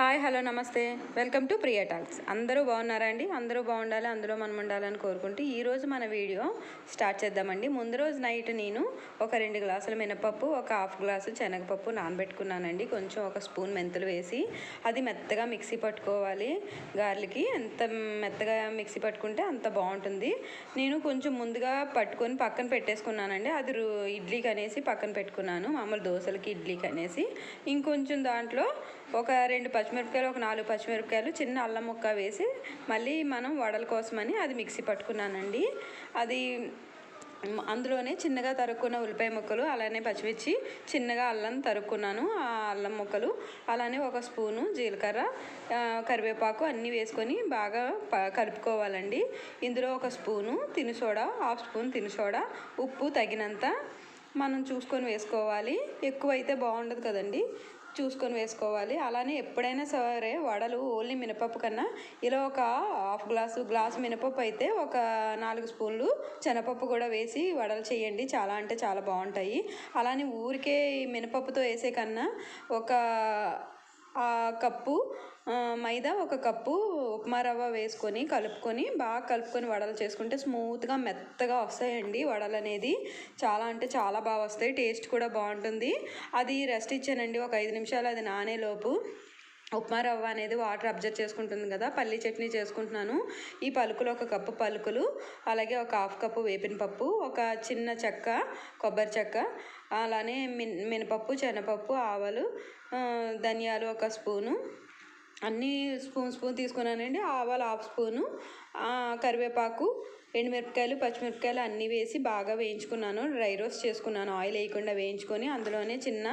Hi hello నమస్తే. Welcome to Priya talks. అందరూ బాగున్నారా అండి? అందరూ బాగుండాలి అందులో మనం ఉండాలని కోరుకుంటూ ఈరోజు మన వీడియో స్టార్ట్ చేద్దామండి. ముందు రోజు నైట్ నేను ఒక రెండు గ్లాసుల మినపప్పు ఒక హాఫ్ గ్లాసు శనగపప్పు నానబెట్టుకున్నానండి. కొంచెం ఒక స్పూన్ మెంతులు వేసి అది మెత్తగా మిక్సీ పట్టుకోవాలి. గార్లకి ఎంత మెత్తగా మిక్సీ పట్టుకుంటే అంత బాగుంటుంది. నేను కొంచెం ముందుగా పట్టుకొని పక్కన పెట్టేసుకున్నానండి. అది ఇడ్లీకి అనేసి పక్కన పెట్టుకున్నాను. మామూలు దోశలకి ఇడ్లీకి అనేసి. ఇంకొంచెం దాంట్లో ఒక రెండు పచ్చిమిరపకాయలు ఒక నాలుగు పచ్చిమిరపకాయలు చిన్న అల్లం ముక్క వేసి మళ్ళీ మనం వడల కోసమని అది మిక్సీ పట్టుకున్నానండి. అది అందులోనే చిన్నగా తరుక్కున్న ఉల్లిపాయ ముక్కలు అలానే పచ్చిమిర్చి చిన్నగా అల్లం తరుక్కున్నాను ఆ అల్లం ముక్కలు అలానే ఒక స్పూను జీలకర్ర కరివేపాకు అన్నీ వేసుకొని బాగా ప కలుపుకోవాలండి. ఇందులో ఒక స్పూను తినుసోడా హాఫ్ స్పూన్ తిను సోడా ఉప్పు తగినంత మనం చూసుకొని వేసుకోవాలి. ఎక్కువ అయితే బాగుండదు కదండి. చూసుకొని వేసుకోవాలి. అలానే ఎప్పుడైనా సరే వడలు ఓన్లీ మినపప్పు కన్నా ఇలా ఒక హాఫ్ గ్లాసు గ్లాస్ మినపప్పు అయితే ఒక నాలుగు స్పూన్లు శనపప్పు కూడా వేసి వడలు చేయండి. చాలా అంటే చాలా బాగుంటాయి. అలానే ఊరికే మినపప్పుతో వేసే కన్నా ఒక కప్పు మైదా ఒక కప్పు ఉప్మా రవ్వ వేసుకొని కలుపుకొని బాగా కలుపుకొని వడలు చేసుకుంటే స్మూత్గా మెత్తగా వస్తాయండి వడలు అనేది. చాలా అంటే చాలా బాగా వస్తాయి టేస్ట్ కూడా బాగుంటుంది. అది రెస్ట్ ఇచ్చానండి ఒక ఐదు నిమిషాలు అది నానేలోపు ఉప్మా రవ్వ అనేది వాటర్ అబ్జర్వ్ చేసుకుంటుంది కదా పల్లి చట్నీ చేసుకుంటున్నాను. ఈ పలుకులు ఒక కప్పు పలుకులు అలాగే ఒక హాఫ్ కప్పు వేపిన పప్పు ఒక చిన్న చెక్క కొబ్బరి చెక్క అలానే మిన్ మినపప్పు శనగపప్పు ఆవాలు ధనియాలు ఒక స్పూను అన్నీ స్పూన్ స్పూన్ తీసుకున్నానండి. ఆవాలు హాఫ్ స్పూను కరివేపాకు ఎండుమిరపకాయలు పచ్చిమిరపకాయలు అన్నీ వేసి బాగా వేయించుకున్నాను. డ్రై రోస్ట్ చేసుకున్నాను. ఆయిల్ వేయకుండా వేయించుకొని అందులోనే చిన్న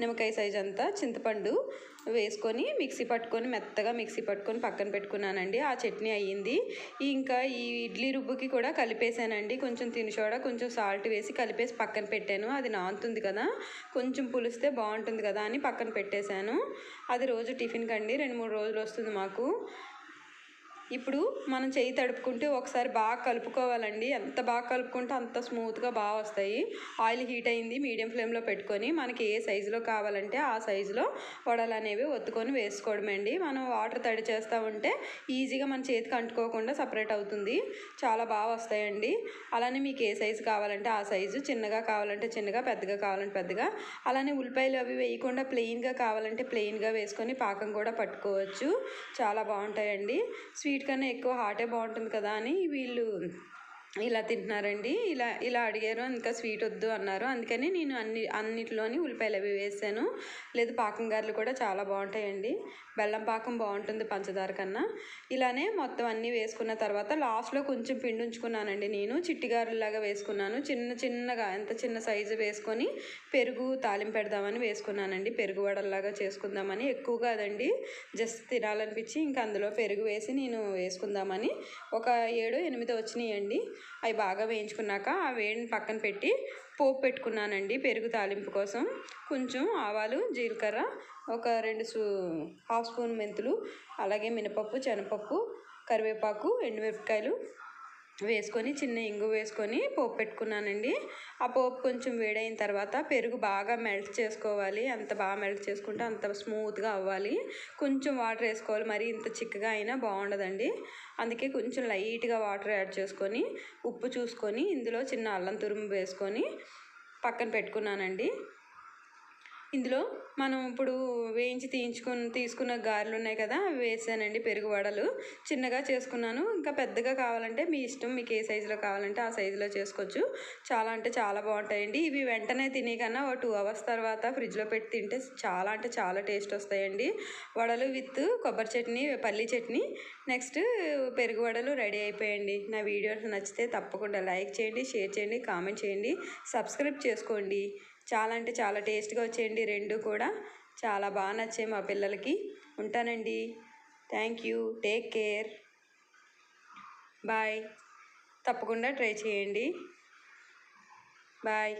నిమ్మకాయ సైజ్ అంతా చింతపండు వేసుకొని మిక్సీ పట్టుకొని మెత్తగా మిక్సీ పట్టుకొని పక్కన పెట్టుకున్నానండి. ఆ చట్నీ అయ్యింది. ఇంకా ఈ ఇడ్లీ రుబ్బుకి కూడా కలిపేశానండి కొంచెం తినుచోడ కొంచెం సాల్ట్ వేసి కలిపేసి పక్కన పెట్టాను. అది నానుతుంది కదా. కొంచెం పులిస్తే బాగుంటుంది కదా అని పక్కన పెట్టేశాను. అది రోజు టిఫిన్కి అండి రెండు మూడు రోజులు వస్తుంది మాకు. ఇప్పుడు మనం చేయి తడుపుకుంటే ఒకసారి బాగా కలుపుకోవాలండి. ఎంత బాగా కలుపుకుంటే అంత స్మూత్గా బాగా వస్తాయి. ఆయిల్ హీట్ అయింది మీడియం ఫ్లేమ్లో పెట్టుకొని మనకి ఏ సైజులో కావాలంటే ఆ సైజులో వడలు అనేవి ఒత్తుకొని వేసుకోవడమే అండి మనం వాటర్ తడి చేస్తూ ఉంటే ఈజీగా మన చేతికి అంటుకోకుండా సపరేట్ అవుతుంది. చాలా బాగా వస్తాయండి. అలానే మీకు ఏ సైజు కావాలంటే ఆ సైజు చిన్నగా కావాలంటే చిన్నగా పెద్దగా కావాలంటే పెద్దగా. అలానే ఉల్లిపాయలు అవి వేయకుండా ప్లెయిన్గా కావాలంటే ప్లెయిన్గా వేసుకొని పాకం కూడా పట్టుకోవచ్చు. చాలా బాగుంటాయండి. స్వీట్ కన్నా ఎక్కువ హాటే బాగుంటుంది కదా అని వీళ్ళు ఇలా తింటున్నారండి. ఇలా ఇలా అడిగారు. ఇంకా స్వీట్ వద్దు అన్నారు. అందుకని నేను అన్ని అన్నిటిలోని ఉల్లిపాయలు అవి వేసాను. లేదు పాకం గారెలు కూడా చాలా బాగుంటాయండి. బెల్లం పాకం బాగుంటుంది పంచదార కన్నా. ఇలానే మొత్తం అన్నీ వేసుకున్న తర్వాత లాస్ట్లో కొంచెం పిండి ఉంచుకున్నానండి నేను. చిట్టిగారులాగా వేసుకున్నాను. చిన్న చిన్నగా ఎంత చిన్న సైజు వేసుకొని పెరుగు తాలింపు పెడదామని వేసుకున్నానండి. పెరుగు వడల్లాగా చేసుకుందామని. ఎక్కువ కాదండి జస్ట్ తినాలనిపించి ఇంకా అందులో పెరుగు వేసి నేను వేసుకుందామని ఒక ఏడు ఎనిమిది వచ్చినాయండి. అవి బాగా వేయించుకున్నాక ఆ వేడిని పక్కన పెట్టి పోపు పెట్టుకున్నానండి పెరుగు తాలింపు కోసం. కొంచెం ఆవాలు జీలకర్ర ఒక రెండు స్పూ హాఫ్ స్పూన్ మెంతులు అలాగే మినపప్పు శనగపప్పు కరివేపాకు ఎండుమిరపకాయలు వేసుకొని చిన్న ఇంగు వేసుకొని పోపు పెట్టుకున్నానండి. ఆ పోపు కొంచెం వేడైన తర్వాత పెరుగు బాగా మెల్ట్ చేసుకోవాలి. అంత బాగా మెల్ట్ చేసుకుంటే అంత స్మూత్గా అవ్వాలి. కొంచెం వాటర్ వేసుకోవాలి. మరి ఇంత చిక్కగా అయినా బాగుండదండి. అందుకే కొంచెం లైట్గా వాటర్ యాడ్ చేసుకొని ఉప్పు చూసుకొని ఇందులో చిన్న అల్లం తురుము వేసుకొని పక్కన పెట్టుకున్నానండి. ఇందులో మనం ఇప్పుడు వేయించి తీయించుకుని తీసుకున్న గారెలు ఉన్నాయి కదా అవి వేసానండి పెరుగు వడలు. చిన్నగా చేసుకున్నాను. ఇంకా పెద్దగా కావాలంటే మీ ఇష్టం మీకు ఏ సైజులో కావాలంటే ఆ సైజులో చేసుకోవచ్చు. చాలా అంటే చాలా బాగుంటాయండి. ఇవి వెంటనే తినే కన్నా ఒక టూ అవర్స్ తర్వాత ఫ్రిడ్జ్లో పెట్టి తింటే చాలా అంటే చాలా టేస్ట్ వస్తాయండి. వడలు విత్ కొబ్బరి చట్నీ పల్లీ చట్నీ. నెక్స్ట్ పెరుగు వడలు రెడీ అయిపోయండి నా వీడియోస్ నచ్చితే తప్పకుండా లైక్ చేయండి షేర్ చేయండి కామెంట్ చేయండి. సబ్స్క్రైబ్ చేసుకోండి. చాలా అంటే చాలా టేస్ట్గా వచ్చేయండి రెండు కూడా. చాలా బాగా నచ్చాయి మా పిల్లలకి. ఉంటానండి. Thank you take care bye తప్పకుండా ట్రై చేయండి. బాయ్